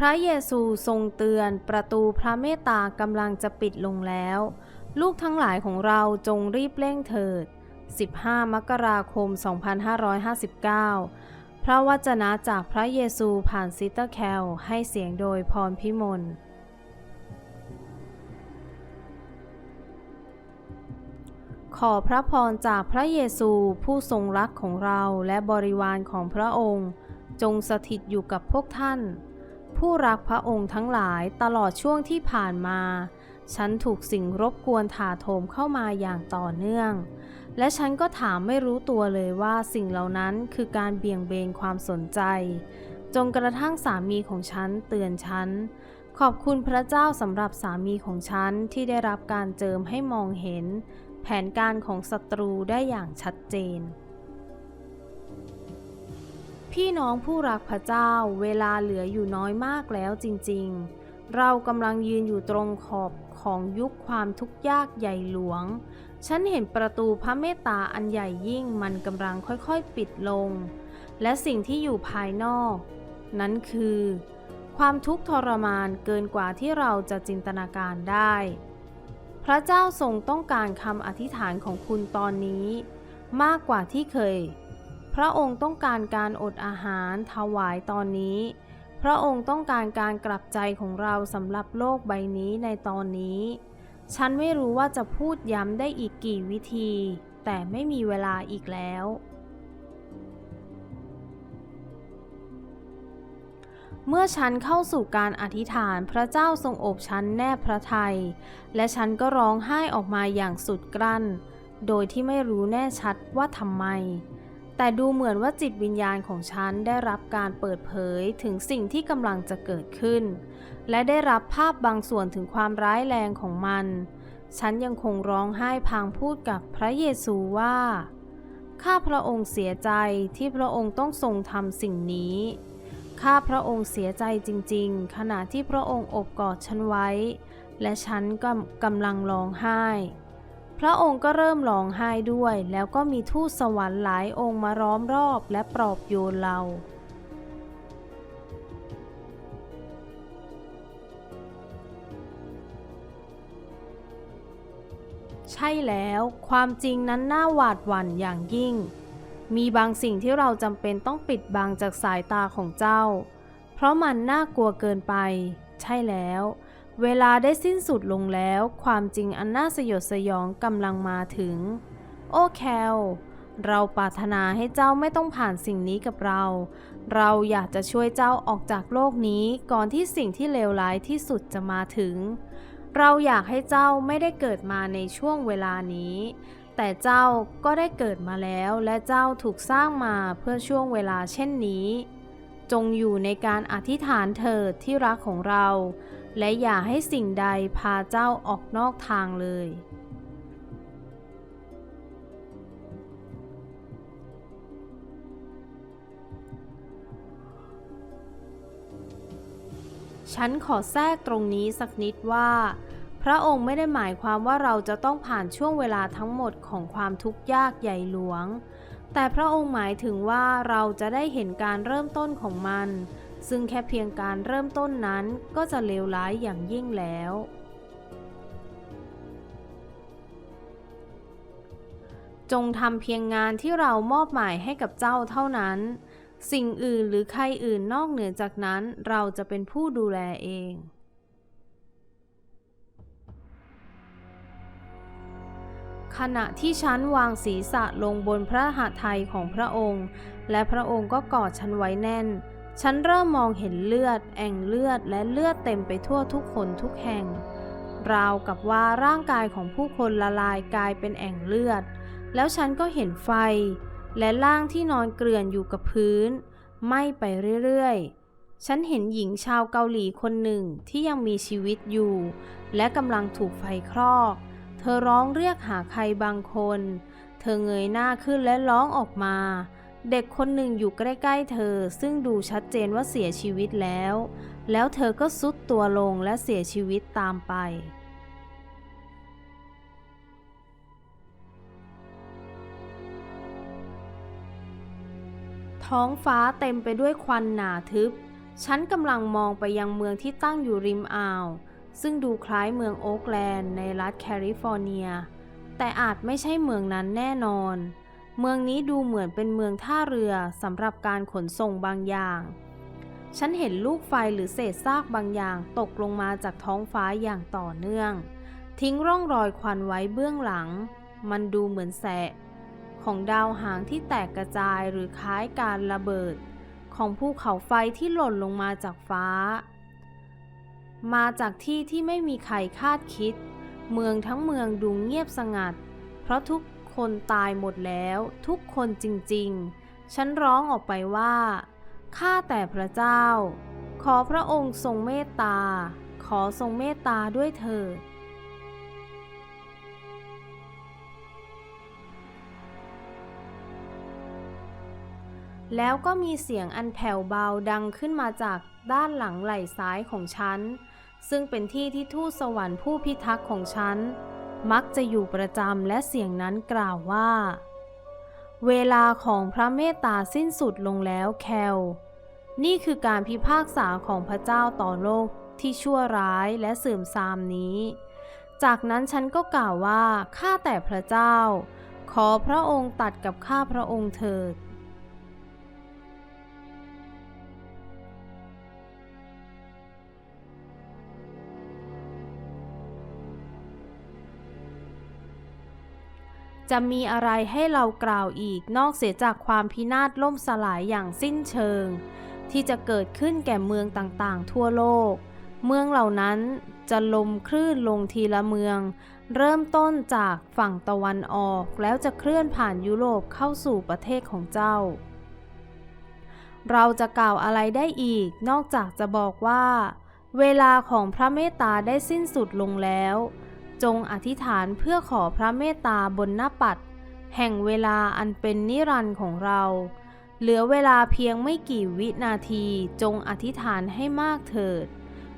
พระเยซูทรงเตือนประตูพระเมตตากำลังจะปิดลงแล้ว ลูกทั้งหลายของเราจงรีบเร่งเถิด 15 มกราคม 2559 พระวจนะจากพระเยซูผ่านซิสเตอร์แคลให้เสียงโดยพรพิมลขอพระพรจากพระเยซูผู้ทรงรักของเราและบริวารของพระองค์ จงสถิตอยู่กับพวกท่าน ผู้รักพระองค์ทั้งหลายตลอดช่วงที่ผ่านมา ฉันถูกสิ่งรบกวนถาโถมเข้ามาอย่างต่อเนื่อง และฉันก็ถามไม่รู้ตัวเลยว่าสิ่งเหล่านั้นคือการเบี่ยงเบนความสนใจ จนกระทั่งสามีของฉันเตือนฉัน ขอบคุณพระเจ้าสำหรับสามีของฉันที่ได้รับการเจิมให้มองเห็น แผนการของศัตรูได้อย่างชัดเจน พี่น้องผู้รักพระเจ้าเวลาเหลืออยู่น้อยมากแล้วจริงๆ เรากำลังยืนอยู่ตรงขอบของยุคความทุกข์ยากใหญ่หลวง ฉันเห็นประตูพระเมตตาอันใหญ่ยิ่งมันกำลังค่อยๆปิดลง และสิ่งที่อยู่ภายนอก นั้นคือ ความทุกข์ทรมานเกินกว่าที่เราจะจินตนาการได้ พระเจ้าทรงต้องการคำอธิษฐานของคุณตอนนี้ มากกว่าที่เคย พระองค์ต้องการการอดอาหารถวายตอนนี้ พระองค์ต้องการการกลับใจของเราสำหรับโลกใบนี้ในตอนนี้ ฉันไม่รู้ว่าจะพูดย้ำได้อีกกี่วิธี แต่ไม่มีเวลาอีกแล้ว เมื่อฉันเข้าสู่การอธิษฐานพระเจ้าทรงโอบฉันแนบพระทัย และฉันก็ร้องไห้ออกมาอย่างสุดกลั้น โดยที่ไม่รู้แน่ชัดว่าทำไม แต่ดูเหมือนว่าจิตวิญญาณของฉันได้รับการเปิดเผยถึงสิ่งที่กำลังจะเกิดขึ้น และได้รับภาพบางส่วนถึงความร้ายแรงของมัน ฉันยังคงร้องไห้พางพูดกับพระเยซูว่า ข้าพระองค์เสียใจที่พระองค์ต้องทรงทำสิ่งนี้ ข้าพระองค์เสียใจจริงๆ ขณะที่พระองค์อบกอดฉันไว้ และฉันก็กำลังร้องไห้ พระองค์ก็เริ่มร้องไห้ด้วย แล้วก็มีทูตสวรรค์หลายองค์มาล้อมรอบและปลอบโยนเรา ใช่แล้วความจริงนั้นน่าหวาดหวั่นอย่างยิ่ง มีบางสิ่งที่เราจำเป็นต้องปิดบังจากสายตาของเจ้า เพราะมันน่ากลัวเกินไป ใช่แล้ว เวลาได้สิ้นสุดลงแล้ว ความจริงอันน่าสยดสยองกำลังมาถึง โอ้แคล เราปรารถนาให้เจ้าไม่ต้องผ่านสิ่งนี้กับเรา เราอยากจะช่วยเจ้าออกจากโลกนี้ก่อนที่สิ่งที่เลวร้ายที่สุดจะมาถึง เราอยากให้เจ้าไม่ได้เกิดมาในช่วงเวลานี้ แต่เจ้าก็ได้เกิดมาแล้วและเจ้าถูกสร้างมาเพื่อช่วงเวลาเช่นนี้ จงอยู่ในการอธิษฐานเถิดที่รักของเรา และอย่าให้สิ่งใดพาเจ้าออกนอกทางเลย ฉันขอแทรกตรงนี้สักนิดว่า พระองค์ไม่ได้หมายความว่าเราจะต้องผ่านช่วงเวลาทั้งหมดของความทุกข์ยากใหญ่หลวง แต่พระองค์หมายถึงว่าเราจะได้เห็นการเริ่มต้นของมัน ซึ่งแค่เพียงการเริ่มต้นนั้นก็จะเลวร้ายอย่างยิ่งแล้ว จงทำเพียงงานที่เรามอบหมายให้กับเจ้าเท่านั้น สิ่งอื่นหรือใครอื่นนอกเหนือจากนั้นเราจะเป็นผู้ดูแลเองขณะที่ฉันวางศีรษะลงบนพระหัตถ์ไทยของพระองค์ และพระองค์ก็กอดฉันไว้แน่น ฉันเริ่มมองเห็นเลือด แอ่งเลือดและเลือดเต็มไปทั่วทุกคนทุกแห่ง ราวกับว่าร่างกายของผู้คนละลายกลายเป็นแอ่งเลือด แล้วฉันก็เห็นไฟ และร่างที่นอนเกลื่อนอยู่กับพื้นไหม้ไปเรื่อยๆ ฉันเห็นหญิงชาวเกาหลีคนหนึ่งที่ยังมีชีวิตอยู่ และกำลังถูกไฟคลอก เธอร้องเรียกหาใครบางคน เธอเงยหน้าขึ้นและร้องออกมา เด็กคนหนึ่งอยู่ใกล้ๆเธอซึ่งดูชัดเจนว่าเสียชีวิตแล้ว แล้วเธอก็ซุดตัวลงและเสียชีวิตตามไป ท้องฟ้าเต็มไปด้วยควันหนาทึบ ฉันกำลังมองไปยังเมืองที่ตั้งอยู่ริมอ่าว ซึ่งดูคล้ายเมืองโอ๊กแลนด์ในรัฐแคลิฟอร์เนีย แต่อาจไม่ใช่เมืองนั้นแน่นอนเเมืองนี้ดูเหมือนเป็นเมืองท่าเรือสำหรับการขนส่งบางอย่าง ฉันเห็นลูกไฟหรือเศษซากบางอย่างตกลงมาจากท้องฟ้าอย่างต่อเนื่อง ทิ้งร่องรอยควันไว้เบื้องหลัง มันดูเหมือนแสะ ของดาวหางที่แตกกระจายหรือคล้ายการระเบิด ของภูเขาไฟที่หล่นลงมาจากฟ้า มาจากที่ที่ไม่มีใครคาดคิด เมืองทั้งเมืองดูเงียบสงัด เพราะทุก คนตายหมดแล้วทุกคนจริงๆ ฉันร้องออกไปว่า ข้าแต่พระเจ้า ขอพระองค์ทรงเมตตา ขอทรงเมตตาด้วยเถิดแล้วก็มีเสียงอันแผ่วเบาดังขึ้นมาจากด้านหลังไหล่ซ้ายของฉัน ซึ่งเป็นที่ที่ทูตสวรรค์ผู้พิทักษ์ของฉัน มักจะอยู่ประจำและเสียงนั้นกล่าวว่า เวลาของพระเมตตาสิ้นสุดลงแล้วแคล นี่คือการพิพากษาของพระเจ้าต่อโลกที่ชั่วร้ายและเสื่อมทรามนี้ จากนั้นฉันก็กล่าวว่า ข้าแต่พระเจ้า ขอพระองค์ตัดกับข้าพระองค์เถิด จะมีอะไรให้เรากล่าวอีกนอกเสียจากความพินาศล่มสลายอย่างสิ้นเชิง ที่จะเกิดขึ้นแก่เมืองต่างๆ ทั่วโลก เมืองเหล่านั้นจะลมคลื่นลงทีละเมือง เริ่มต้นจากฝั่งตะวันออกแล้วจะเคลื่อนผ่านยุโรปเข้าสู่ประเทศของเจ้า เราจะกล่าวอะไรได้อีกนอกจากจะบอกว่า เวลาของพระเมตตาได้สิ้นสุดลงแล้ว จงอธิษฐานเพื่อขอพระเมตตาบนหน้าปัด แห่งเวลาอันเป็นนิรันดร์ของเรา เหลือเวลาเพียงไม่กี่วินาทีจงอธิษฐานให้มากเถิด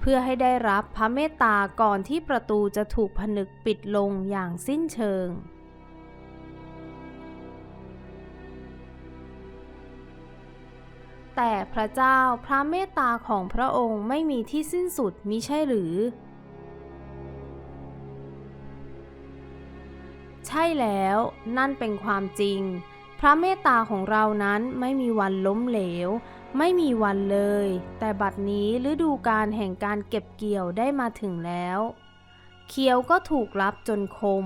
เพื่อให้ได้รับพระเมตตาก่อนที่ประตูจะถูกผนึกปิดลงอย่างสิ้นเชิงแต่พระเจ้าพระเมตตาของพระองค์ไม่มีที่สิ้นสุดมิใช่หรือ ใช่แล้วนั่นเป็นความจริง พระเมตตาของเรานั้นไม่มีวันล้มเหลว ไม่มีวันเลย แต่บัดนี้ฤดูการแห่งการเก็บเกี่ยวได้มาถึงแล้วเคียวก็ถูกรับจนคม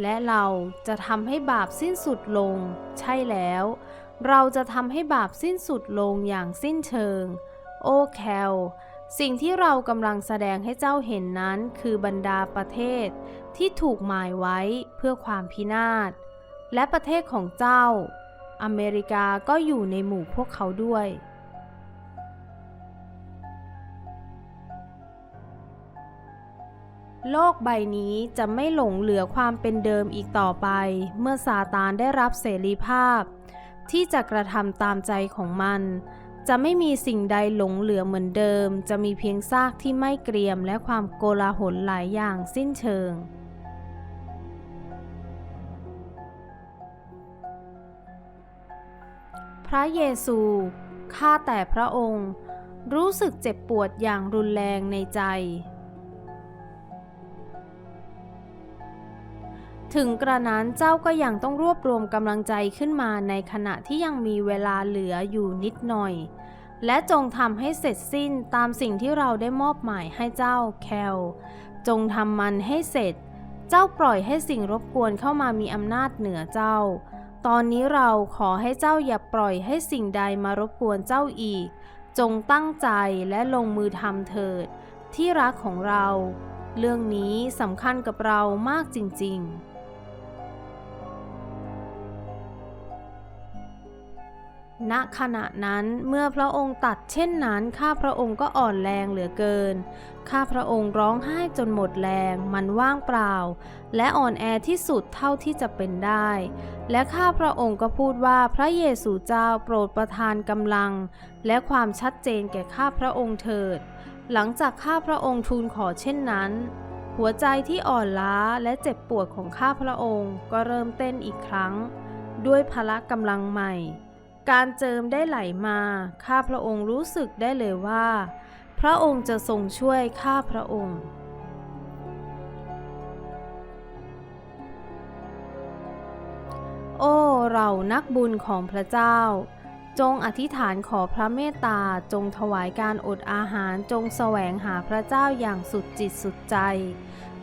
และเราจะทำให้บาปสิ้นสุดลง ใช่แล้ว เราจะทำให้บาปสิ้นสุดลงอย่างสิ้นเชิง โอ้แคลสิ่งที่เรากำลังแสดงให้เจ้าเห็นนั้นคือบรรดาประเทศ ที่ถูกหมายไว้เพื่อความพินาศ และประเทศของเจ้า อเมริกาก็อยู่ในหมู่พวกเขาด้วย โลกใบนี้จะไม่หลงเหลือความเป็นเดิมอีกต่อไป เมื่อซาตานได้รับเสรีภาพ ที่จะกระทำตามใจของมัน จะไม่มีสิ่งใดหลงเหลือเหมือนเดิม จะมีเพียงซากที่ไม่เกรียมและความโกลาหลหลายอย่างสิ้นเชิง ระเยซู ข้าแต่พระองค์ รู้สึกเจ็บปวดอย่างรุนแรงในใจ ถึงกระนั้นเจ้าก็ยังต้องรวบรวมกำลังใจขึ้นมาในขณะที่ยังมีเวลาเหลืออยู่นิดหน่อย และจงทำให้เสร็จสิ้นตามสิ่งที่เราได้มอบหมายให้เจ้าแคล จงทำมันให้เสร็จ เจ้าปล่อยให้สิ่งรบกวนเข้ามามีอำนาจเหนือเจ้า ตอนนี้เราขอให้เจ้าอย่าปล่อยให้สิ่งใดมารบกวนเจ้าอีก จงตั้งใจและลงมือทำเถิด ที่รักของเรา เรื่องนี้สำคัญกับเรามากจริง ๆ ณขณะนั้นเมื่อพระองค์ตัดเช่นนั้นข้าพระองค์ก็อ่อนแรงเหลือเกิน ข้าพระองค์ร้องไห้จนหมดแรงมันว่างเปล่า และอ่อนแอที่สุดเท่าที่จะเป็นได้ และข้าพระองค์ก็พูดว่าพระเยซูเจ้าโปรดประทานกำลัง และความชัดเจนแก่ข้าพระองค์เถิด หลังจากข้าพระองค์ทูลขอเช่นนั้น หัวใจที่อ่อนล้าและเจ็บปวดของข้าพระองค์ก็เริ่มเต้นอีกครั้ง ด้วยพละกำลังใหม่ การเจิมได้ไหลมา ข้าพระองค์รู้สึกได้เลยว่า พระองค์จะทรงช่วยข้าพระองค์ โอ้เรานักบุญของพระเจ้า จงอธิษฐานขอพระเมตตา จงถวายการอดอาหาร จงแสวงหาพระเจ้าอย่างสุดจิตสุดใจ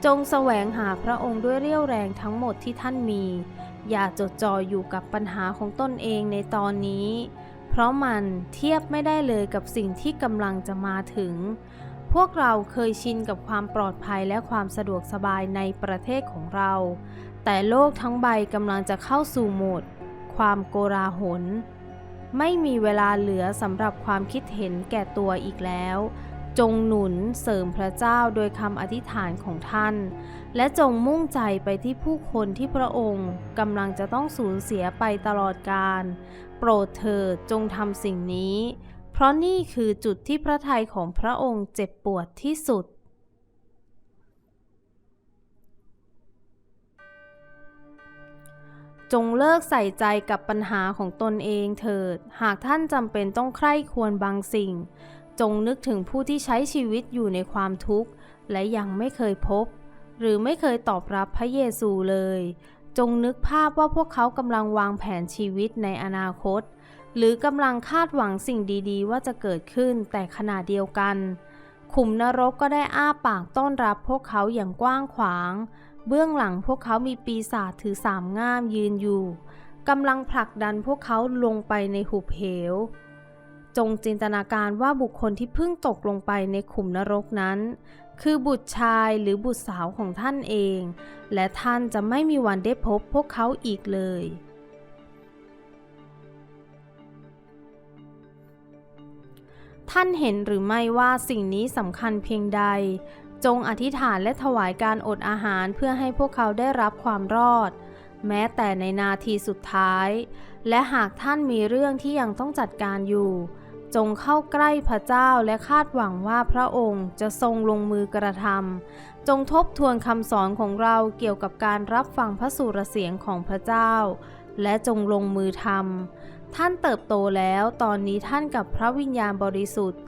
จงแสวงหาพระองค์ด้วยเรี่ยวแรงทั้งหมดที่ท่านมี อย่าจดจ่ออยู่กับปัญหาของตนเองในตอนนี้ เพราะมันเทียบไม่ได้เลยกับสิ่งที่กำลังจะมาถึง พวกเราเคยชินกับความปลอดภัยและความสะดวกสบายในประเทศของเรา แต่โลกทั้งใบกำลังจะเข้าสู่โหมด ความโกราหล ไม่มีเวลาเหลือสำหรับความคิดเห็นแก่ตัวอีกแล้ว จงหนุนเสริมพระเจ้าโดยคำอธิษฐานของท่าน และจงมุ่งใจไปที่ผู้คนที่พระองค์กำลังจะต้องสูญเสียไปตลอดกาลโปรดเถิดจงทำสิ่งนี้ เพราะนี่คือจุดที่พระทัยของพระองค์เจ็บปวดที่สุด จงเลิกใส่ใจกับปัญหาของตนเองเถิด หากท่านจำเป็นต้องใคร่ควรบางสิ่ง จงนึกถึงผู้ที่ใช้ชีวิตอยู่ในความทุกข์ และยังไม่เคยพบ หรือไม่เคยตอบรับพระเยซูเลย จงนึกภาพว่าพวกเขากำลังวางแผนชีวิตในอนาคต หรือกำลังคาดหวังสิ่งดีๆ ว่าจะเกิดขึ้นแต่ขณะเดียวกัน ขุมนรกก็ได้อ้าปากต้อนรับพวกเขาอย่างกว้างขวาง เบื้องหลังพวกเขามีปีศาจถือสามง่ามยืนอยู่กำลังผลักดันพวกเขาลงไปในหุบเหว จงจินตนาการว่าบุคคลที่เพิ่งตกลงไปในขุมนรกนั้น คือบุตรชายหรือบุตรสาวของท่านเอง และท่านจะไม่มีวันได้พบพวกเขาอีกเลย ท่านเห็นหรือไม่ว่าสิ่งนี้สำคัญเพียงใด จงอธิษฐานและถวายการอดอาหารเพื่อให้พวกเขาได้รับความรอด แม้แต่ในนาทีสุดท้ายและหากท่านมีเรื่องที่ยังต้องจัดการอยู่ จงเข้าใกล้พระเจ้าและคาดหวังว่าพระองค์จะทรงลงมือกระทำจงทบทวนคำสอนของเราเกี่ยวกับการรับฟังพระสุรเสียงของพระเจ้า และจงลงมือทำท่านเติบโตแล้วตอนนี้ท่านกับพระวิญญาณบริสุทธิ์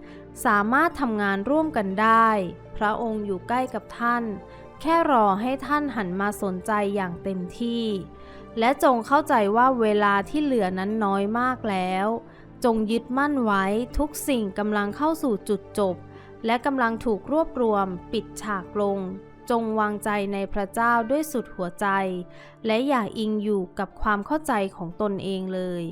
สามารถทำงานร่วมกันได้ พระองค์อยู่ใกล้กับท่าน แค่รอให้ท่านหันมาสนใจอย่างเต็มที่ และจงเข้าใจว่าเวลาที่เหลือนั้นน้อยมากแล้ว จงยึดมั่นไว้ทุกสิ่งกำลังเข้าสู่จุดจบ และกำลังถูกรวบรวม ปิดฉากลง จงวางใจในพระเจ้าด้วยสุดหัวใจ และอย่าอิงอยู่กับความเข้าใจของตนเองเลย